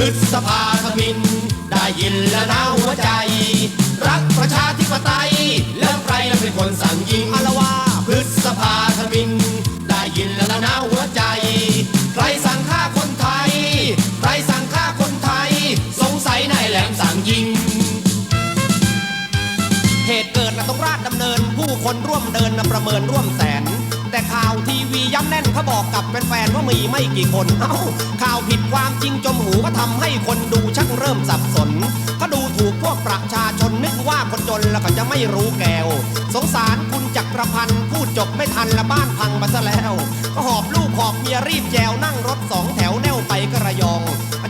พฤษภาธมิน ได้ยินแล้วนะหัวใจ รักประชาธิปไตย แล้วใครล่ะเป็นคนสั่งยิงอารวาพฤษภาธมิน ได้ยินแล้วนะหัวใจ ใครสั่งฆ่าคนไทย ใครสั่งฆ่าคนไทย สงสัยนายแหลมสั่งยิง เหตุเกิดนะตรงราชดำเนิน ผู้คนร่วมเดินนะประเมินร่วมแสน แต่ข่าวทีวีย้ำแน่นเขาบอกกับแฟนๆว่ามีไม่กี่คนเอ้าข่าวผิดความจริงจมหูก็ทำให้คนดูชักเริ่มสับสนก็ดูถูกพวกประชาชนนึกว่าคนจนแล้วก็จะไม่รู้แกว สงสารคุณจักรพันธ์พูดจบไม่ทันละบ้านพังมาซะแล้ว ก็หอบลูกหอบเมียรีบแจวนั่งรถสองแถวแนวไปกระยอง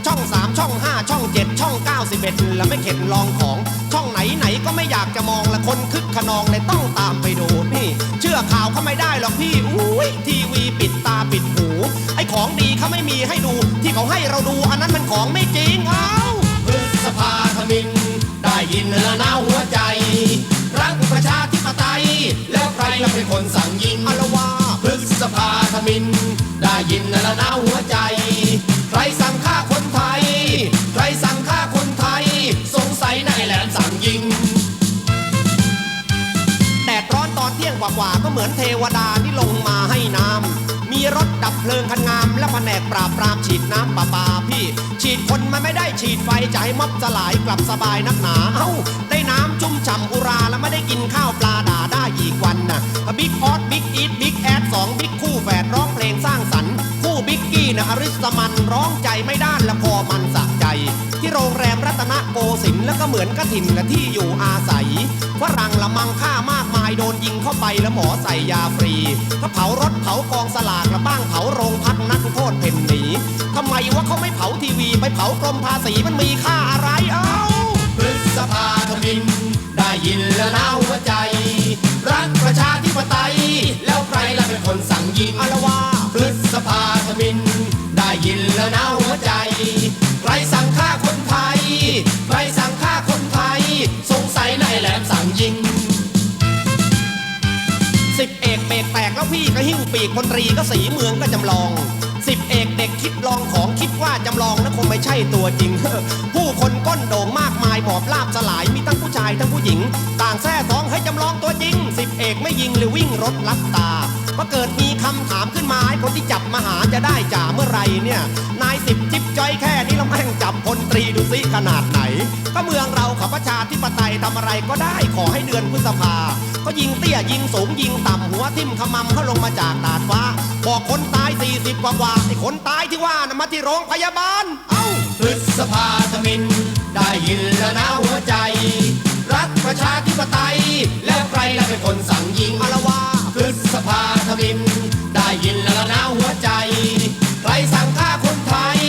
ช่องสามช่องห้าช่องเจ็ดช่องเก้าสิบเอ็ดแล้วไม่เข็ดลองของ ช่องไหนไหนก็ไม่อยากจะมองละคนคึกขนองเลยต้องตามไปดูนี่ เชื่อข่าวเขาไม่ได้หรอกพี่อุ้ยทีวีปิดตาปิดหู ไอ้ของดีเขาไม่มีให้ดู ที่เขาให้เราดูอันนั้นมันของไม่จริงเอ้าพฤษภาธมิน ได้ยินแล้วนะหัวใจรักประชาธิปไตย แล้วใครล่ะเป็นคนสั่งยิงอารวาพฤษภาธมิน ได้ยินแล้วนะหัวใจ กว่าๆก็เหมือนเทวดาที่ลงมาให้น้ำมีรถดับเพลิงคันงาม และแผนกปราบปรามฉีดน้ำประปาพี่ ฉีดคนมันไม่ได้ฉีดไฟจะให้ม็อบสลายกลับสบายนักหนาเอ้า ได้น้ำชุ่มฉ่ำอุราแล้วไม่ได้กินข้าวปลาด่าได้อีกวันน่ะบิ๊กออสบิ๊กอีทบิ๊กแอดสองบิ๊กคู่แฝดร้องเพลงสร้างสรรค์คู่บิ๊กกี้นะอริสมันร้องใจไม่ด้านและพอมัน ที่โรงแรมรัตนโกสินทร์แล้วก็เหมือนกระถิ่นและที่อยู่อาศัยฝรั่งละมังค่ามากมายโดนยิงเข้าไปแล้วหมอใส่ยาฟรีก็เผารถเผากองสลากละบ้างเผาโรงพักนักโทษเพ่นหนีทำไมว่าเขาไม่เผาทีวีไปเผากรมภาษีมันมีค่าอะไรเอ้าพฤษภาธมิน ได้ยินแล้วนะหัวใจ รักประชาธิปไตย แล้วใครล่ะเป็นคนสั่งยิงอารวาพฤษภาธมินได้ ยินแล้วนะหัวใจ ใครสั่งฆ่าคนไทย ใครสั่งฆ่าคนไทย สงสัยนายแหลมสั่งยิง สิบเอกเบรกแตกแล้วพี่ก็หิ้วปีกพลตรีก็สีเมืองก็จำลองสิบเอกเด็กคิดลองของคิดว่าจำลองนะคงไม่ใช่ตัวจริง ผู้คนก้นโด่งมากมายหมอบลาบสลายมีทั้งผู้ชายทั้งผู้หญิง ต่างแท้ท้องให้จำลองตัวจริง กไม่ยิงหรือวิ่งรถลับตาก็เกิดมีคำถามขึ้นมาคนที่จับมาหาจะได้จ่าเมื่อไรเนี่ย นายสิบจิบจ้อยแค่นี้เราแม่งจับพลตรีดูสิขนาดไหน ก็เมืองเราขับประชาธิปไตยทำอะไรก็ได้ขอให้เดือนพฤษภา ก็ยิงเตี้ยยิงสูงยิงต่ำหัวทิ่มขมำเขาลงมาจากดาดฟ้า บอกคนตาย 40 กว่ากว่าไอ้คนตายที่ว่านะมาที่โรงพยาบาล เอ้าพฤษภาธมิน ได้ยินแล้วนะหัวใจ รักประชาธิปไตย แล้วเป็นคนสั่งยิงอารวาพฤษภาธมิน ได้ยินแล้วนะหัวใจ ใครสั่งฆ่าคนไทย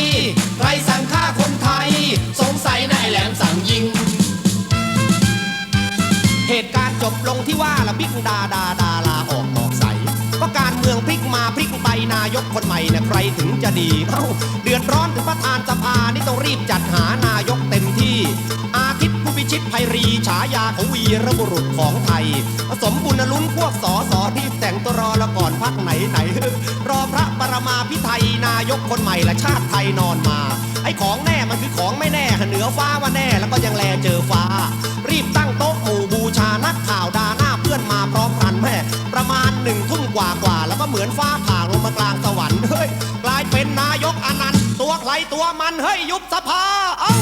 ใครสั่งฆ่าคนไทย สงสัยนายแหลมสั่งยิง เหตุการณ์จบลงที่ว่าละบิ๊กดาดาดาลาออกบอกใสก็การเมืองพลิกมาพลิกไปนายกคนใหม่นะใครถึงจะดีเอ้าเดือดร้อนถึงประธานสภานี่ต้องรีบจัดหานายกเต็มที่ ไพรีฉายาของวีรบุรุษของไทย ผสมบุญลุ้นพวกสอสอที่แต่งตัวรอละก่อนพักไหนไหน รอพระปรมาพิไทยนายกคนใหม่ละชาติไทยนอนมา ไอ้ของแน่มันคือของไม่แน่เหนือฟ้าว่าแน่แล้วก็ยังแลเจอฟ้า รีบตั้งโต๊ะหมู่บูชานักข่าวดาหน้าเพื่อนมาพร้อมกันแม่ประมาณหนึ่งทุ่มกว่ากว่าแล้วก็เหมือนฟ้าผ่าลงมากลางสวรรค์เฮ้ยกลายเป็นนายกอนันต์ตัวใครตัวมันเฮ้ยยุบสภาเอ้า